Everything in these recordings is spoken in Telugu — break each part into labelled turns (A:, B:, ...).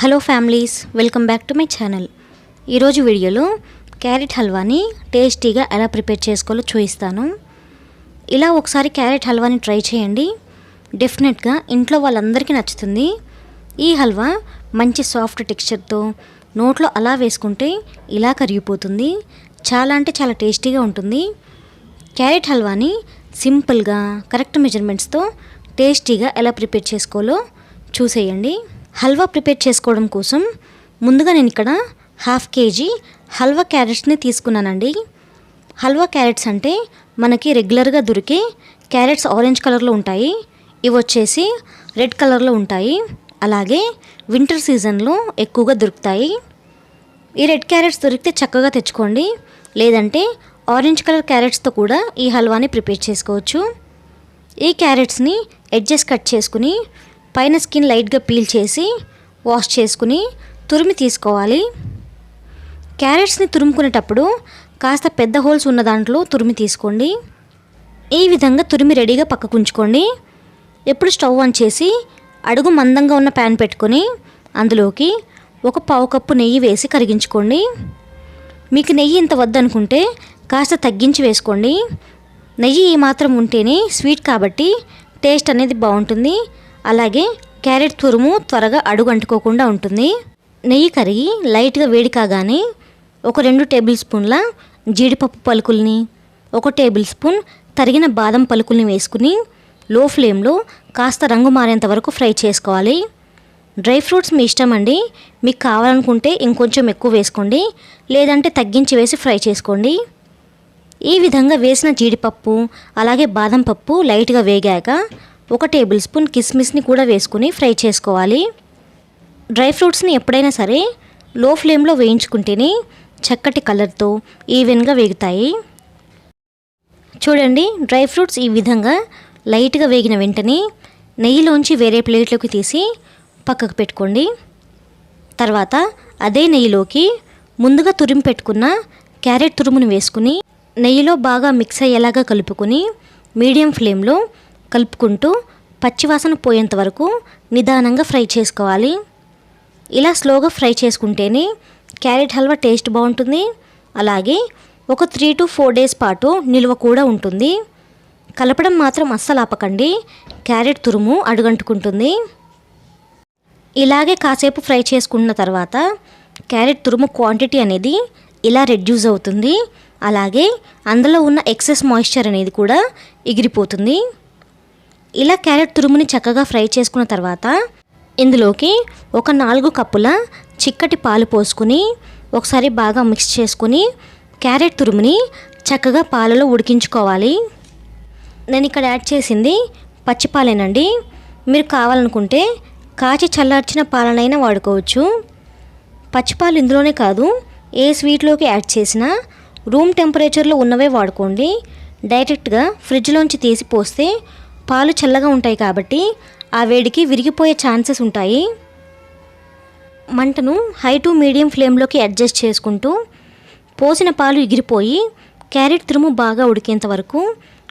A: Hello families welcome back to my channel. ఈరోజు వీడియోలో క్యారెట్ హల్వాని టేస్టీగా ఎలా ప్రిపేర్ చేసుకోవాలో చూపిస్తాను. ఇలా ఒకసారి క్యారెట్ హల్వాని ట్రై చేయండి. డెఫినెట్గా ఇంట్లో వాళ్ళందరికీ నచ్చుతుంది. ఈ హల్వా మంచి సాఫ్ట్ టెక్స్చర్తో నోట్లో అలా వేసుకుంటే ఇలా కరిగిపోతుంది. చాలా అంటే చాలా టేస్టీగా ఉంటుంది. క్యారెట్ హల్వాని సింపుల్గా కరెక్ట్ మెజర్మెంట్స్తో టేస్టీగా ఎలా ప్రిపేర్ చేసుకోవాలో చూసేయండి. హల్వా ప్రిపేర్ చేసుకోవడం కోసం ముందుగా నేను ఇక్కడ హాఫ్ కేజీ హల్వా క్యారెట్స్ని తీసుకున్నానండి. హల్వా క్యారెట్స్ అంటే మనకి రెగ్యులర్గా దొరికే క్యారెట్స్ ఆరెంజ్ కలర్లో ఉంటాయి. ఇవి వచ్చేసి రెడ్ కలర్లో ఉంటాయి. అలాగే వింటర్ సీజన్లో ఎక్కువగా దొరుకుతాయి. ఈ రెడ్ క్యారెట్స్ దొరికితే చక్కగా తెచ్చుకోండి. లేదంటే ఆరెంజ్ కలర్ క్యారెట్స్తో కూడా ఈ హల్వాని ప్రిపేర్ చేసుకోవచ్చు. ఈ క్యారెట్స్ని ఎడ్జెస్ కట్ చేసుకుని పైన స్కిన్ లైట్గా పీల్ చేసి వాష్ చేసుకుని తురిమి తీసుకోవాలి. క్యారెట్స్ని తురుముకునేటప్పుడు కాస్త పెద్ద హోల్స్ ఉన్న దాంట్లో తురిమి తీసుకోండి. ఈ విధంగా తురిమి రెడీగా పక్కకు ఉంచుకోండి. ఎప్పుడు స్టవ్ ఆన్ చేసి అడుగు మందంగా ఉన్న ప్యాన్ పెట్టుకొని అందులోకి ఒక పావు కప్పు నెయ్యి వేసి కరిగించుకోండి. మీకు నెయ్యి ఇంత వద్దనుకుంటే కాస్త తగ్గించి వేసుకోండి. నెయ్యి ఈ మాత్రం ఉంటేనే స్వీట్ కాబట్టి టేస్ట్ అనేది బాగుంటుంది. అలాగే క్యారెట్ తురుము త్వరగా అడుగు అంటుకోకుండా ఉంటుంది. నెయ్యి కరిగి లైట్గా వేడి కాగానే ఒక రెండు టేబుల్ స్పూన్ల జీడిపప్పు పలుకుల్ని ఒక టేబుల్ స్పూన్ తరిగిన బాదం పలుకుల్ని వేసుకుని లో ఫ్లేమ్లో కాస్త రంగు మారేంత వరకు ఫ్రై చేసుకోవాలి. డ్రై ఫ్రూట్స్ మీ ఇష్టం అండి. మీకు కావాలనుకుంటే ఇంకొంచెం ఎక్కువ వేసుకోండి. లేదంటే తగ్గించి వేసి ఫ్రై చేసుకోండి. ఈ విధంగా వేసిన జీడిపప్పు అలాగే బాదం పప్పు లైట్గా వేగాక ఒక టేబుల్ స్పూన్ కిస్మిస్ని కూడా వేసుకుని ఫ్రై చేసుకోవాలి. డ్రై ఫ్రూట్స్ని ఎప్పుడైనా సరే లో ఫ్లేమ్లో వేయించుకుంటేనే చక్కటి కలర్తో ఈవెన్గా వేగుతాయి. చూడండి డ్రై ఫ్రూట్స్ ఈ విధంగా లైట్గా వేగిన వెంటనే నెయ్యిలోంచి వేరే ప్లేట్లోకి తీసి పక్కకు పెట్టుకోండి. తర్వాత అదే నెయ్యిలోకి ముందుగా తురిమి పెట్టుకున్న క్యారెట్ తురుమును వేసుకుని నెయ్యిలో బాగా మిక్స్ అయ్యేలాగా కలుపుకొని మీడియం ఫ్లేమ్లో కలుపుకుంటూ పచ్చివాసన పోయేంత వరకు నిదానంగా ఫ్రై చేసుకోవాలి. ఇలా స్లోగా ఫ్రై చేసుకుంటేనే క్యారెట్ హల్వా టేస్ట్ బాగుంటుంది. అలాగే ఒక త్రీ టు ఫోర్ డేస్ పాటు నిల్వ కూడా ఉంటుంది. కలపడం మాత్రం అస్సలు ఆపకండి. క్యారెట్ తురుము అడుగంటుకుంటుంది. ఇలాగే కాసేపు ఫ్రై చేసుకున్న తర్వాత క్యారెట్ తురుము క్వాంటిటీ అనేది ఇలా రెడ్యూస్ అవుతుంది. అలాగే అందులో ఉన్న ఎక్సెస్ మాయిశ్చర్ అనేది కూడా ఎగిరిపోతుంది. ఇలా క్యారెట్ తురుముని చక్కగా ఫ్రై చేసుకున్న తర్వాత ఇందులోకి ఒక నాలుగు కప్పుల చిక్కటి పాలు పోసుకుని ఒకసారి బాగా మిక్స్ చేసుకుని క్యారెట్ తురుముని చక్కగా పాలలో ఉడికించుకోవాలి. నేను ఇక్కడ యాడ్ చేసింది పచ్చిపాలేనండి మీరు కావాలనుకుంటే కాచి చల్లార్చిన పాలనైనా వాడుకోవచ్చు. పచ్చిపాలు ఇందులోనే కాదు ఏ స్వీట్లోకి యాడ్ చేసినా రూమ్ టెంపరేచర్లో ఉన్నవే వాడుకోండి. డైరెక్ట్గా ఫ్రిడ్జ్లోంచి తీసి పోస్తే పాలు చల్లగా ఉంటాయి కాబట్టి ఆ వేడికి విరిగిపోయే ఛాన్సెస్ ఉంటాయి. మంటను హై టు మీడియం ఫ్లేమ్లోకి అడ్జస్ట్ చేసుకుంటూ పోసిన పాలు ఎగిరిపోయి క్యారెట్ తురుము బాగా ఉడికేంత వరకు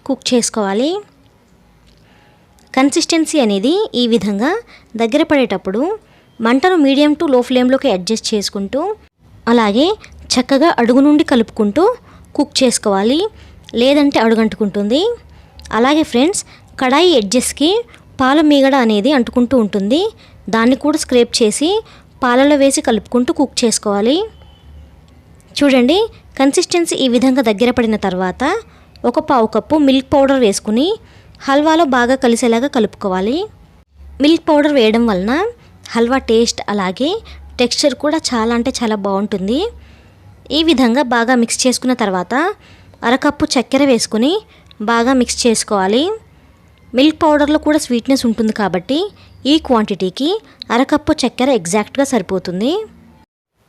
A: కుక్ చేసుకోవాలి. కన్సిస్టెన్సీ అనేది ఈ విధంగా దగ్గర పడేటప్పుడు మంటను మీడియం టు లో ఫ్లేమ్లోకి అడ్జస్ట్ చేసుకుంటూ అలాగే చక్కగా అడుగు నుండి కలుపుకుంటూ కుక్ చేసుకోవాలి. లేదంటే అడుగంటుకుంటుంది. అలాగే ఫ్రెండ్స్ కడాయి ఎడ్జెస్కి పాల మీగడ అనేది అంటుకుంటూ ఉంటుంది. దాన్ని కూడా స్క్రేప్ చేసి పాలలో వేసి కలుపుకుంటూ కుక్ చేసుకోవాలి. చూడండి కన్సిస్టెన్సీ ఈ విధంగా దగ్గర పడిన తర్వాత ఒక పావు కప్పు మిల్క్ పౌడర్ వేసుకుని హల్వాలో బాగా కలిసేలాగా కలుపుకోవాలి. మిల్క్ పౌడర్ వేయడం వలన హల్వా టేస్ట్ అలాగే టెక్స్చర్ కూడా చాలా అంటే చాలా బాగుంటుంది. ఈ విధంగా బాగా మిక్స్ చేసుకున్న తర్వాత అరకప్పు చక్కెర వేసుకుని బాగా మిక్స్ చేసుకోవాలి. మిల్క్ పౌడర్లో కూడా స్వీట్నెస్ ఉంటుంది కాబట్టి ఈ క్వాంటిటీకి అరకప్పు చక్కెర ఎగ్జాక్ట్గా సరిపోతుంది.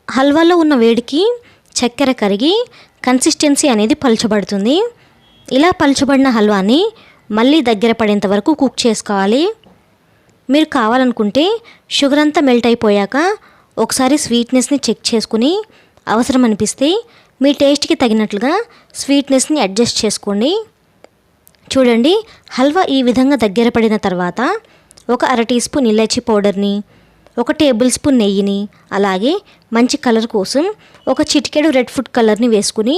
A: హల్వాలో ఉన్న వేడికి చక్కెర కరిగి కన్సిస్టెన్సీ అనేది పలుచబడుతుంది. ఇలా పలుచబడిన హల్వాని మళ్ళీ దగ్గర పడేంత వరకు కుక్ చేసుకోవాలి. మీరు కావాలనుకుంటే షుగర్ అంతా మెల్ట్ అయిపోయాక ఒకసారి స్వీట్నెస్ని చెక్ చేసుకుని అవసరం అనిపిస్తే మీ టేస్ట్కి తగినట్లుగా స్వీట్నెస్ని అడ్జస్ట్ చేసుకోండి. చూడండి హల్వా ఈ విధంగా దగ్గర పడిన తర్వాత ఒక అర టీ స్పూన్ ఇలాచి పౌడర్ని ఒక టేబుల్ స్పూన్ నెయ్యిని అలాగే మంచి కలర్ కోసం ఒక చిటికెడు రెడ్ ఫుడ్ కలర్ని వేసుకుని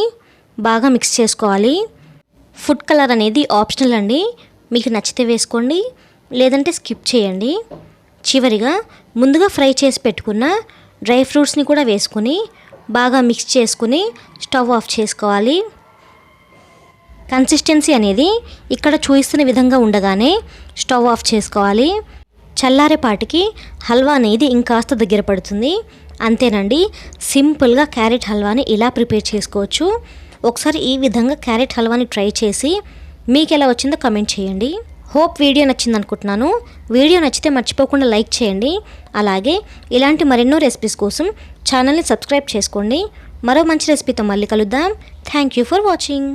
A: బాగా మిక్స్ చేసుకోవాలి. ఫుడ్ కలర్ అనేది ఆప్షనల్ అండి. మీకు నచ్చితే వేసుకోండి లేదంటే స్కిప్ చేయండి. చివరిగా ముందుగా ఫ్రై చేసి పెట్టుకున్న డ్రై ఫ్రూట్స్ని కూడా వేసుకుని బాగా మిక్స్ చేసుకుని స్టవ్ ఆఫ్ చేసుకోవాలి. కన్సిస్టెన్సీ అనేది ఇక్కడ చూపిస్తున్న విధంగా ఉండగానే స్టవ్ ఆఫ్ చేసుకోవాలి. చల్లారేపాటికి హల్వా అనేది ఇంకాస్త దగ్గర పడుతుంది. అంతేనండి సింపుల్గా క్యారెట్ హల్వాని ఇలా ప్రిపేర్ చేసుకోవచ్చు. ఒకసారి ఈ విధంగా క్యారెట్ హల్వాని ట్రై చేసి మీకు ఎలా వచ్చిందో కమెంట్ చేయండి. హోప్ వీడియో నచ్చింది అనుకుంటున్నాను వీడియో నచ్చితే మర్చిపోకుండా లైక్ చేయండి. అలాగే ఇలాంటి మరెన్నో రెసిపీస్ కోసం ఛానల్ని సబ్స్క్రైబ్ చేసుకోండి. మరో మంచి రెసిపీతో మళ్ళీ కలుద్దాం. Thank you for watching.